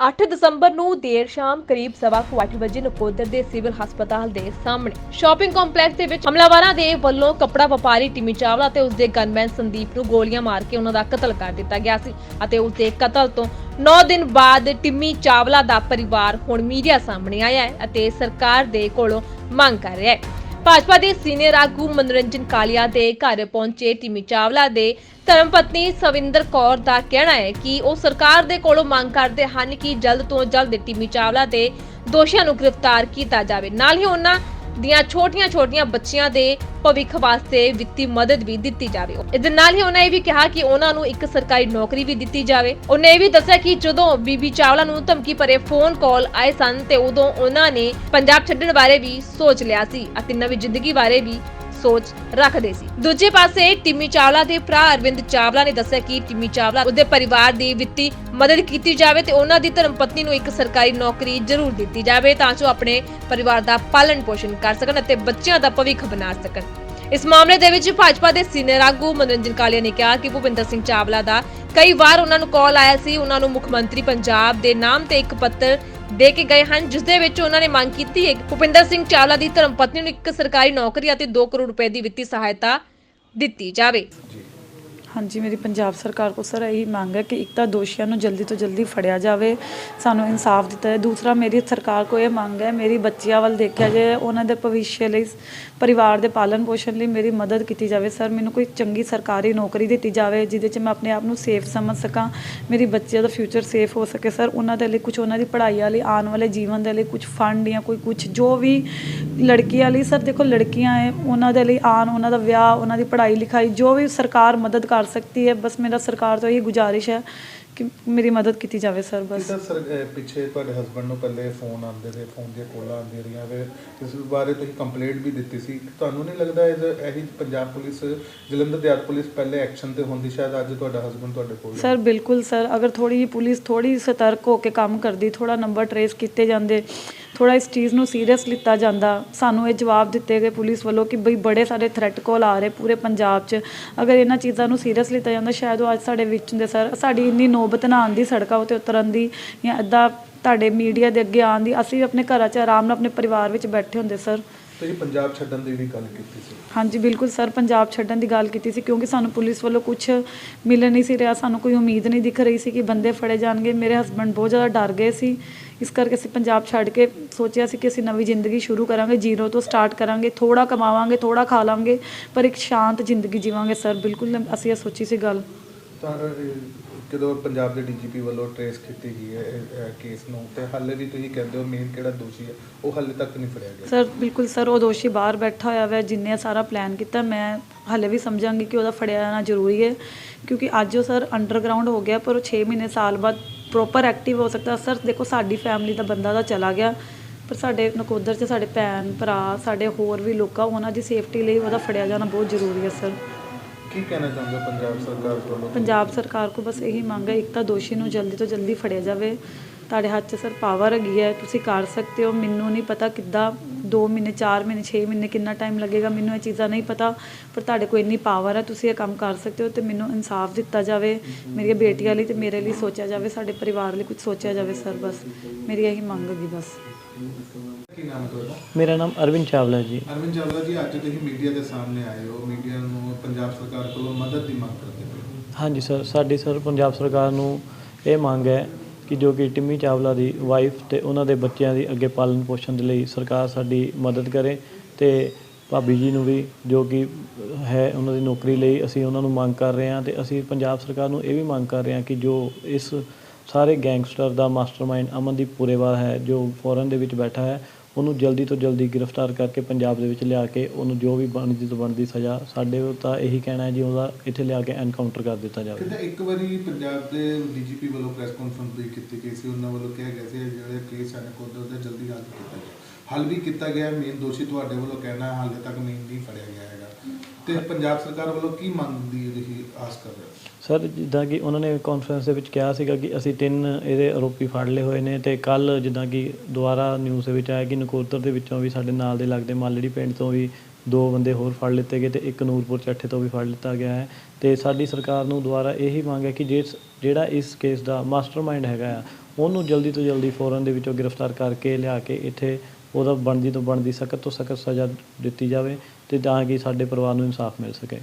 8 ਦਸੰਬਰ ਨੂੰ ਦੇਰ ਸ਼ਾਮ ਕਰੀਬ ਸਵਾ ਕੁ ਅੱਠ ਵਜੇ ਨਕੋਦਰ ਦੇ ਸਿਵਲ ਹਸਪਤਾਲ ਦੇ ਸਾਹਮਣੇ ਸ਼ਾਪਿੰਗ ਕੰਪਲੈਕਸ ਦੇ ਵਿੱਚ ਹਮਲਾਵਰਾਂ ਦੇ ਵੱਲੋਂ ਕੱਪੜਾ ਵਪਾਰੀ ਟਿਮੀ ਚਾਵਲਾ ਤੇ ਉਸਦੇ ਗਨਮੈਨ ਸੰਦੀਪ ਨੂੰ ਗੋਲੀਆਂ ਮਾਰ ਕੇ ਉਹਨਾਂ ਦਾ ਕਤਲ ਕਰ ਦਿੱਤਾ ਗਿਆ ਸੀ ਅਤੇ ਉਸਦੇ ਕਤਲ ਤੋਂ 9 ਦਿਨ ਬਾਅਦ ਟਿਮੀ ਚਾਵਲਾ ਦਾ ਪਰਿਵਾਰ ਹੁਣ ਮੀਡੀਆ ਸਾਹਮਣੇ ਆਇਆ ਹੈ ਅਤੇ ਸਰਕਾਰ ਦੇ ਕੋਲੋਂ ਮੰਗ ਕਰ ਰਿਹਾ ਹੈ। ਭਾਜਪਾ ਦੇ ਸੀਨੀਅਰ ਆਗੂ ਮਨੋਰੰਜਨ ਕਾਲੀਆ ਦੇ ਘਰ ਪਹੁੰਚੇ ਟਿਮੀ ਚਾਵਲਾ ਦੇ ਧਰਮ ਪਤਨੀ ਸਵਿੰਦਰ ਕੌਰ ਦਾ ਕਹਿਣਾ ਹੈ ਕਿ ਉਹ ਸਰਕਾਰ ਦੇ ਕੋਲੋਂ ਮੰਗ ਕਰਦੇ ਹਨ ਕਿ ਜਲਦ ਤੋਂ ਜਲਦ ਟਿਮੀ ਚਾਵਲਾ ਦੇ ਦੋਸ਼ੀਆਂ ਨੂੰ ਗ੍ਰਿਫਤਾਰ ਕੀਤਾ ਜਾਵੇ। ਨਾਲ ਹੀ ਉਹਨਾਂ ਦੀਆਂ ਛੋਟੀਆਂ-ਛੋਟੀਆਂ ਬੱਚੀਆਂ ਦੇ ਭਵਿੱਖ ਵਾਸਤੇ ਵਿੱਤੀ ਮਦਦ ਵੀ ਦਿੱਤੀ ਜਾਵੇ। ਇਸ ਦੇ ਨਾਲ ਹੀ ਉਹਨਾਂ ਇਹ ਵੀ ਕਿਹਾ ਕਿ ਉਹਨਾਂ ਨੂੰ ਇੱਕ ਸਰਕਾਰੀ ਨੌਕਰੀ ਵੀ ਦਿੱਤੀ ਜਾਵੇ। ਉਹਨੇ ਇਹ ਵੀ ਦੱਸਿਆ ਕਿ ਜਦੋਂ ਬੀਬੀ ਚਾਵਲਾ ਨੂੰ ਧਮਕੀ ਭਰੇ ਫੋਨ ਕਾਲ ਆਏ ਸਨ ਤੇ ਉਦੋਂ ਉਹਨਾਂ ਨੇ ਪੰਜਾਬ ਛੱਡਣ ਬਾਰੇ ਵੀ ਸੋਚ ਲਿਆ ਸੀ ਅਤੇ ਨਵੀਂ ਜ਼ਿੰਦਗੀ ਬਾਰੇ ਵੀ ਸੋਚ ਰੱਖਦੇ ਸੀ। ਦੂਜੇ ਪਾਸੇ ਟਿਮੀ ਚਾਵਲਾ ਦੇ ਭਰਾ ਅਰਵਿੰਦ ਚਾਵਲਾ ਨੇ ਦੱਸਿਆ ਕਿ ਟਿਮੀ ਚਾਵਲਾ ਉਹਦੇ ਪਰਿਵਾਰ ਦੀ ਵਿੱਤੀ ਮਦਦ ਕੀਤੀ ਜਾਵੇ ਤੇ ਉਹਨਾਂ ਦੀ ਧਰਮ ਪਤਨੀ ਨੂੰ ਇੱਕ ਸਰਕਾਰੀ ਨੌਕਰੀ ਜ਼ਰੂਰ ਦਿੱਤੀ ਜਾਵੇ ਤਾਂ ਜੋ ਆਪਣੇ ਪਰਿਵਾਰ ਦਾ ਪਾਲਣ ਪੋਸ਼ਣ ਕਰ ਸਕਣ ਅਤੇ ਬੱਚਿਆਂ ਦਾ ਭਵਿੱਖ ਬਣਾ ਸਕਣ। ਇਸ ਮਾਮਲੇ ਦੇ ਵਿੱਚ ਭਾਜਪਾ ਦੇ ਸੀਨੀਅਰ ਆਗੂ ਮਨੋਰੰਜਨ ਕਾਲੀਆ ਨੇ ਕਿਹਾ ਕਿ ਭੁਪਿੰਦਰ ਸਿੰਘ ਚਾਵਲਾ ਦਾ ਕਈ ਵਾਰ ਉਹਨਾਂ ਨੂੰ ਕਾਲ ਆਇਆ ਸੀ। ਉਹਨਾਂ ਨੂੰ ਮੁੱਖ ਮੰਤਰੀ ਪੰਜਾਬ ਦੇ ਨਾਮ ਤੇ ਇੱਕ ਪੱਤਰ ਦੇ ਕੇ ਗਏ ਹਨ, ਜਿਸ ਦੇ ਵਿੱਚ ਉਹਨਾਂ ਨੇ ਮੰਗ ਕੀਤੀ ਹੈ ਕਿ ਭੁਪਿੰਦਰ ਸਿੰਘ ਚਾਵਲਾ ਦੀ ਧਰਮ ਪਤਨੀ ਨੂੰ ਇੱਕ ਸਰਕਾਰੀ ਨੌਕਰੀ ਅਤੇ 2 ਕਰੋੜ ਰੁਪਏ ਦੀ ਵਿੱਤੀ ਸਹਾਇਤਾ ਦਿੱਤੀ ਜਾਵੇ। ਹਾਂਜੀ, ਮੇਰੀ ਪੰਜਾਬ ਸਰਕਾਰ ਕੋਲ ਸਰ ਇਹੀ ਮੰਗ ਹੈ ਕਿ ਇੱਕ ਤਾਂ ਦੋਸ਼ੀਆਂ ਨੂੰ ਜਲਦੀ ਤੋਂ ਜਲਦੀ ਫੜਿਆ ਜਾਵੇ, ਸਾਨੂੰ ਇਨਸਾਫ ਦਿੱਤਾ ਹੈ ਦੂਸਰਾ, ਮੇਰੀ ਸਰਕਾਰ ਕੋਲ ਇਹ ਮੰਗ ਹੈ, ਮੇਰੀ ਬੱਚਿਆਂ ਵੱਲ ਦੇਖਿਆ ਜਾਏ, ਉਹਨਾਂ ਦੇ ਭਵਿੱਖ ਲਈ, ਪਰਿਵਾਰ ਦੇ ਪਾਲਣ ਪੋਸ਼ਣ ਲਈ ਮੇਰੀ ਮਦਦ ਕੀਤੀ ਜਾਵੇ। ਸਰ, ਮੈਨੂੰ ਕੋਈ ਚੰਗੀ ਸਰਕਾਰੀ ਨੌਕਰੀ ਦਿੱਤੀ ਜਾਵੇ, ਜਿਹਦੇ 'ਚ ਮੈਂ ਆਪਣੇ ਆਪ ਨੂੰ ਸੇਫ ਸਮਝ ਸਕਾਂ, ਮੇਰੀ ਬੱਚਿਆਂ ਦਾ ਫਿਊਚਰ ਸੇਫ ਹੋ ਸਕੇ। ਸਰ, ਉਹਨਾਂ ਦੇ ਲਈ ਕੁਝ ਉਹਨਾਂ ਦੀ ਪੜ੍ਹਾਈ ਵਾਲੀ, ਆਉਣ ਵਾਲੇ ਜੀਵਨ ਦੇ ਲਈ ਕੁਝ ਫੰਡ ਜਾਂ ਕੋਈ ਕੁਝ ਜੋ ਵੀ ਲੜਕੀਆਂ ਲਈ, ਸਰ, ਦੇਖੋ ਲੜਕੀਆਂ ਹੈ ਉਹਨਾਂ ਦੇ ਲਈ ਆਉਣ, ਉਹਨਾਂ ਦਾ ਵਿਆਹ, ਉਹਨਾਂ ਦੀ ਪੜ੍ਹਾਈ ਲਿਖਾਈ ਜੋ ਵੀ ਸਰਕਾਰ ਮਦਦ ਕਰ ਸਕਦੀ ਹੈ। ਬਸ ਮੇਰਾ ਸਰਕਾਰ ਤੋਂ ਇਹ ਗੁਜ਼ਾਰਿਸ਼ ਹੈ ਕਿ ਮੇਰੀ ਮਦਦ ਕੀਤੀ ਜਾਵੇ ਸਰ ਬਸ। ਸਰ ਸਰ ਪਿੱਛੇ ਤੁਹਾਡੇ ਹਸਬੰਡ ਨੂੰ ਪਹਿਲੇ ਫੋਨ ਆਉਂਦੇ ਰਹੇ ਫੋਨ ਦੀਆਂ ਕੋਲਾਂ ਆਉਂਦੀਆਂ ਰਹੀਆਂ ਵੇ ਇਸ ਬਾਰੇ ਤੁਸੀਂ ਕੰਪਲੇਂਟ ਵੀ ਦਿੱਤੀ ਸੀ। ਤੁਹਾਨੂੰ ਨਹੀਂ ਲੱਗਦਾ ਇਹ ਇਹੀ ਪੰਜਾਬ ਪੁਲਿਸ ਜਲੰਧਰ ਦਿਆਤ ਪੁਲਿਸ ਪਹਿਲੇ ਐਕਸ਼ਨ ਤੇ ਹੁੰਦੀ ਸ਼ਾਇਦ ਅੱਜ ਤੁਹਾਡਾ ਹਸਬੰਡ ਤੁਹਾਡੇ ਕੋਲ। ਸਰ ਬਿਲਕੁਲ ਸਰ। ਅਗਰ ਥੋੜੀ ਜਿਹੀ ਪੁਲਿਸ ਥੋੜੀ ਸਤਰਕ ਹੋ ਕੇ ਕੰਮ ਕਰਦੀ ਥੋੜਾ ਨੰਬਰ ਟਰੇਸ ਕੀਤੇ ਜਾਂਦੇ ਥੋੜਾ ਇਸ ਚੀਜ਼ ਨੂੰ ਸੀਰੀਅਸ ਲਿੱਤਾ ਜਾਂਦਾ ਸਾਨੂੰ ਇਹ ਜਵਾਬ ਦਿੱਤੇ ਗਏ ਪੁਲਿਸ ਵੱਲੋਂ ਕਿ ਬਈ ਬੜੇ ਸਾਰੇ ਥ੍ਰੈਟ ਕਾਲ ਆ ਰਹੇ ਪੂਰੇ ਪੰਜਾਬ 'ਚ। ਅਗਰ ਇਹਨਾਂ ਚੀਜ਼ਾਂ ਨੂੰ ਸੀਰੀਅਸ ਲਿੱਤਾ ਜਾਂਦਾ ਸ਼ਾਇਦ ਉਹ ਅੱਜ ਸਾਡੇ ਵਿੱਚ ਹੁੰਦੇ ਸਰ। ਸਾਡੀ ਇੰਨੀ ਨੌਬਤ ਨਾ ਆਉਂਦੀ ਸੜਕਾਂ ਉੱਤੇ ਉਤਰਨ ਦੀ ਜਾਂ ਇੱਦਾਂ ਤੁਹਾਡੇ ਮੀਡੀਆ ਦੇ ਅੱਗੇ ਆਉਣ ਦੀ ਅਸੀਂ ਆਪਣੇ ਘਰਾਂ 'ਚ ਆਰਾਮ ਨਾਲ ਆਪਣੇ ਪਰਿਵਾਰ ਵਿੱਚ ਬੈਠੇ ਹੁੰਦੇ ਸਰ। ਤੁਸੀਂ ਪੰਜਾਬ ਛੱਡਣ ਦੀ ਵੀ ਗੱਲ ਕੀਤੀ ਸੀ। ਹਾਂਜੀ ਬਿਲਕੁਲ ਸਰ ਪੰਜਾਬ ਛੱਡਣ ਦੀ ਗੱਲ ਕੀਤੀ ਸੀ ਕਿਉਂਕਿ ਸਾਨੂੰ ਪੁਲਿਸ ਵੱਲੋਂ ਕੁਝ ਮਿਲ ਨਹੀਂ ਸੀ ਰਿਹਾ ਸਾਨੂੰ ਕੋਈ ਉਮੀਦ ਨਹੀਂ ਦਿਖ ਰਹੀ ਸੀ ਕਿ ਬੰਦੇ ਫੜੇ ਜਾਣਗੇ। ਮੇਰੇ ਹਸਬੰਡ ਬਹੁਤ ਜ਼ਿਆਦਾ ਡਰ ਗਏ ਸੀ। ਇਸ ਕਰਕੇ ਅਸੀਂ ਪੰਜਾਬ ਛੱਡ ਕੇ ਸੋਚਿਆ ਸੀ ਕਿ ਅਸੀਂ ਨਵੀਂ ਜ਼ਿੰਦਗੀ ਸ਼ੁਰੂ ਕਰਾਂਗੇ ਜ਼ੀਰੋ ਤੋਂ ਸਟਾਰਟ ਕਰਾਂਗੇ ਥੋੜਾ ਕਮਾਵਾਂਗੇ ਥੋੜਾ ਖਾ ਲਾਂਗੇ ਪਰ ਇੱਕ ਸ਼ਾਂਤ ਜ਼ਿੰਦਗੀ ਜੀਵਾਂਗੇ ਸਰ। ਬਿਲਕੁਲ ਅਸੀਂ ਇਹ ਸੋਚੀ ਸੀ ਗੱਲ। ਤਾਂ ਜਦੋਂ ਪੰਜਾਬ ਦੇ ਡੀਜੀਪੀ ਵੱਲੋਂ ਟਰੇਸ ਕੀਤੀ ਗਈ ਹੈ ਕੇਸ ਨੂੰ, ਤੇ ਹਾਲੇ ਵੀ ਤੁਸੀਂ ਕਹਿੰਦੇ ਹੋ ਮੇਨ ਕਿਹੜਾ ਦੋਸ਼ੀ ਹੈ, ਉਹ ਹਾਲੇ ਤੱਕ ਨਹੀਂ ਫੜਿਆ ਗਿਆ। ਸਰ ਬਿਲਕੁਲ ਸਰ ਉਹ ਦੋਸ਼ੀ ਬਾਹਰ ਬੈਠਾ ਹੋਇਆ ਵੈ, ਜਿੰਨੇ ਸਾਰਾ ਪਲਾਨ ਕੀਤਾ, ਮੈਂ ਹਾਲੇ ਵੀ ਸਮਝਾਂਗੀ ਕਿ ਉਹਦਾ ਫੜਿਆ ਜਾਣਾ ਜ਼ਰੂਰੀ ਹੈ, ਕਿਉਂਕਿ ਅੱਜ ਉਹ ਸਰ ਅੰਡਰਗਰਾਉਂਡ ਹੋ ਗਿਆ, ਪਰ ਉਹ 6 ਮਹੀਨੇ ਸਾਲ ਬਾਅਦ ਪ੍ਰੋਪਰ ਐਕਟਿਵ ਹੋ ਸਕਦਾ। ਸਰ ਦੇਖੋ ਸਾਡੀ ਫੈਮਿਲੀ ਦਾ ਬੰਦਾ ਦਾ ਚਲਾ ਗਿਆ, ਪਰ ਸਾਡੇ ਨਕੋਦਰ 'ਚ ਸਾਡੇ ਭੈਣ ਭਰਾ ਸਾਡੇ ਹੋਰ ਵੀ ਲੋਕਾਂ, ਉਹਨਾਂ ਦੀ ਸੇਫਟੀ ਲਈ ਉਹਦਾ ਫੜਿਆ ਜਾਣਾ ਬਹੁਤ ਜ਼ਰੂਰੀ ਹੈ ਸਰ ਕੀ ਕਹਿਣਾ ਚਾਹੁੰਦੇ ਹੋ ਪੰਜਾਬ ਸਰਕਾਰ ਵੱਲੋਂ ਪੰਜਾਬ ਸਰਕਾਰ ਕੋ ਬਸ ਇਹੀ ਮੰਗ ਹੈ, ਇੱਕ ਤਾਂ ਦੋਸ਼ੀ ਨੂੰ ਜਲਦੀ ਤੋਂ ਜਲਦੀ ਫੜਿਆ ਜਾਵੇ। ਤੁਹਾਡੇ ਹੱਥ 'ਚ ਸਰ ਪਾਵਰ ਹੈਗੀ ਹੈ, ਤੁਸੀਂ ਕਰ ਸਕਦੇ ਹੋ। ਮੈਨੂੰ ਨਹੀਂ ਪਤਾ ਕਿੱਦਾਂ 2 ਮਹੀਨੇ 4 ਮਹੀਨੇ 6 ਮਹੀਨੇ ਕਿੰਨਾ ਟਾਈਮ ਲੱਗੇਗਾ, ਮੈਨੂੰ ਇਹ ਚੀਜ਼ਾਂ ਨਹੀਂ ਪਤਾ। ਪਰ ਤੁਹਾਡੇ ਕੋਲ ਇੰਨੀ ਪਾਵਰ ਹੈ, ਤੁਸੀਂ ਇਹ ਕੰਮ ਕਰ ਸਕਦੇ ਹੋ ਤੇ ਮੈਨੂੰ ਇਨਸਾਫ ਦਿੱਤਾ ਜਾਵੇ। ਮੇਰੀਆਂ ਬੇਟੀਆਂ ਲਈ ਤੇ ਮੇਰੇ ਲਈ ਸੋਚਿਆ ਜਾਵੇ, ਸਾਡੇ ਪਰਿਵਾਰ ਲਈ ਕੁਝ ਸੋਚਿਆ ਜਾਵੇ ਸਰ ਬਸ। ਮੇਰੀ ਇਹੀ ਮੰਗ ਹੈਗੀ ਬਸ। ਕੀ ਨਾਮ ਹੈ ਤੁਹਾਡਾ ਮੇਰਾ ਨਾਮ ਅਰਵਿੰਦ ਚਾਵਲਾ ਜੀ। ਅਰਵਿੰਦ ਚਾਵਲਾ ਜੀ ਅੱਜ ਤੁਸੀਂ ਮੀਡੀਆ ਦੇ ਸਾਹਮਣੇ ਆਏ ਹੋ। ਮੀਡੀਆ ਨੂੰ ਪੰਜਾਬ ਸਰਕਾਰ ਕੋਲੋਂ ਮਦਦ ਦੀ ਮੰਗ ਕਰਦੇ ਹੋ। ਹਾਂਜੀ ਸਰ ਸਾਡੀ ਸਰ ਪੰਜਾਬ ਸਰਕਾਰ ਨੂੰ ਇਹ ਮੰਗ ਹੈ ਕਿ ਜੋ ਕਿ ਟਿੰਮੀ ਚਾਵਲਾ ਦੀ ਵਾਈਫ ਤੇ ਉਹਨਾਂ ਦੇ ਬੱਚਿਆਂ ਦੀ ਅੱਗੇ ਪਾਲਣ ਪੋਸ਼ਣ ਦੇ ਲਈ ਸਰਕਾਰ ਸਾਡੀ ਮਦਦ ਕਰੇ ਤੇ ਭਾਬੀ ਜੀ ਨੂੰ ਵੀ ਜੋ ਕਿ ਹੈ ਉਹਨਾਂ ਦੀ ਨੌਕਰੀ ਲਈ ਅਸੀਂ ਉਹਨਾਂ ਨੂੰ ਮੰਗ ਕਰ ਰਹੇ ਹਾਂ ਤੇ ਅਸੀਂ ਪੰਜਾਬ ਸਰਕਾਰ ਨੂੰ ਇਹ ਵੀ ਮੰਗ ਕਰ ਰਹੇ ਹਾਂ ਕਿ ਜੋ ਇਸ ਸਾਰੇ ਗੈਂਗਸਟਰ ਦਾ ਮਾਸਟਰਮਾਈਂਡ ਅਮਨਦੀਪ ਪੁਰੇਵਾਲ ਹੈ, ਜੋ ਫੋਰਨ ਦੇ ਵਿੱਚ ਬੈਠਾ ਹੈ। ਉਹਨੂੰ ਜਲਦੀ ਤੋਂ ਜਲਦੀ ਗ੍ਰਿਫਤਾਰ ਕਰਕੇ ਪੰਜਾਬ ਦੇ ਵਿੱਚ ਲਿਆ ਕੇ ਉਹਨੂੰ ਜੋ ਵੀ ਬਣਦੀ ਤੋਂ ਬਣਦੀ ਸਜ਼ਾ, ਸਾਡੇ ਤਾਂ ਇਹੀ ਕਹਿਣਾ ਹੈ ਜੀ, ਉਹਦਾ ਇੱਥੇ ਲਿਆ ਕੇ ਐਨਕਾਊਂਟਰ ਕਰ ਦਿੱਤਾ ਜਾਵੇ। ਕਿਤੇ ਇੱਕ ਵਾਰੀ ਪੰਜਾਬ ਦੇ ਡੀਜੀਪੀ ਵੱਲੋਂ ਪ੍ਰੈਸ ਕਾਨਫਰੰਸ ਵੀ ਕੀਤੀ ਗਈ ਸੀ, ਉਹਨਾਂ ਵੱਲੋਂ ਕਿਹਾ ਗਿਆ ਸੀ ਜਿਹੜੇ ਕੇਸ ਹਨ ਕੋਦ ਉਹਦਾ ਜਲਦੀ ਹੱਲ ਕੀਤਾ ਜਾਏ ਹੱਲ ਵੀ ਕੀਤਾ ਗਿਆ ਮੇਨ ਦੋਸ਼ੀ ਤੁਹਾਡੇ ਵੱਲੋਂ ਕਹਿਣਾ ਹੈ, ਹਾਲੇ ਤੱਕ ਮੇਨ ਨਹੀਂ ਫੜਿਆ ਗਿਆ ਹੈਗਾ। ਤੇ ਪੰਜਾਬ ਸਰਕਾਰ ਵੱਲੋਂ ਕੀ ਮੰਗ ਦੀ ਤੁਸੀਂ ਆਸ ਕਰ ਰਹੇ ਸਰ, ਜਿੱਦਾਂ ਕਿ ਉਹਨਾਂ ਨੇ ਕਾਨਫਰੰਸ ਦੇ ਵਿੱਚ ਕਿਹਾ ਸੀਗਾ ਕਿ ਅਸੀਂ ਤਿੰਨ ਇਹਦੇ ਆਰੋਪੀ ਫੜ ਲਏ ਹੋਏ ਨੇ ਤੇ ਕੱਲ ਜਿੱਦਾਂ ਕਿ ਦੁਬਾਰਾ ਨਿਊਜ਼ ਦੇ ਵਿੱਚ ਆਇਆ ਕਿ ਨਕੋਦਰ ਦੇ ਵਿੱਚੋਂ ਵੀ ਸਾਡੇ ਨਾਲ ਦੇ ਲੱਗਦੇ ਮਾਲੜੀ ਪਿੰਡ ਤੋਂ ਵੀ ਦੋ ਬੰਦੇ ਹੋਰ ਫੜ ਲਿੱਤੇ ਗਏ ਤੇ ਇੱਕ ਨੂਰਪੁਰ ਚੱਠੇ ਤੋਂ ਵੀ ਫੜ ਲਿੱਤਾ ਗਿਆ ਹੈ। ਤੇ ਸਾਡੀ ਸਰਕਾਰ ਨੂੰ ਦੁਬਾਰਾ ਇਹੀ ਮੰਗ ਹੈ ਕਿ ਜੇ ਜਿਹੜਾ ਇਸ ਕੇਸ ਦਾ ਮਾਸਟਰਮਾਈਂਡ ਹੈਗਾ ਆ, ਉਹਨੂੰ ਜਲਦੀ ਤੋਂ ਜਲਦੀ ਫੋਰਨ ਦੇ ਵਿੱਚੋਂ ਗ੍ਰਿਫਤਾਰ ਕਰਕੇ ਲਿਆ ਕੇ ਇੱਥੇ ਉਹਦਾ ਬਣਦੀ ਤੋਂ ਬਣਦੀ ਸਖਤ ਤੋਂ ਸਖਤ ਸਜ਼ਾ ਦਿੱਤੀ ਜਾਵੇ ਅਤੇ ਤਾਂ ਕਿ ਸਾਡੇ ਪਰਿਵਾਰ ਨੂੰ ਇਨਸਾਫ ਮਿਲ ਸਕੇ।